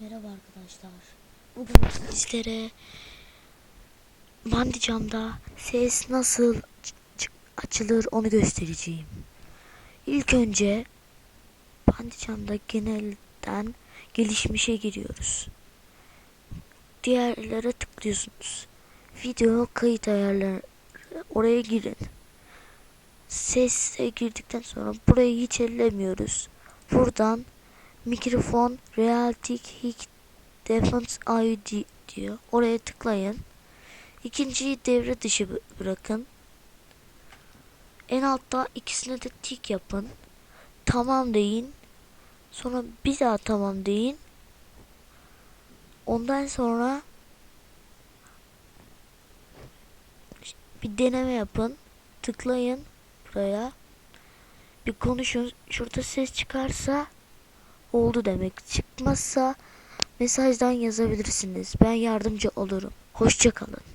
Merhaba arkadaşlar. Bugün sizlere Bandicam'da ses nasıl açılır onu göstereceğim. İlk önce Bandicam'da genelden gelişmişe giriyoruz. Diğerlere tıklıyorsunuz. Video kayıt ayarları oraya girin. Sese girdikten sonra burayı hiç ellemiyoruz. Buradan mikrofon Realtek Hic Defense ID diyor. Oraya tıklayın. İkinciyi devre dışı bı- bırakın. En altta ikisine de tik yapın. Tamam deyin. Sonra bir daha tamam deyin. Ondan sonra bir deneme yapın. Tıklayın buraya. Bir konuşun. Şurada ses çıkarsa oldu demek. Çıkmazsa mesajdan yazabilirsiniz. Ben yardımcı olurum. Hoşça kalın.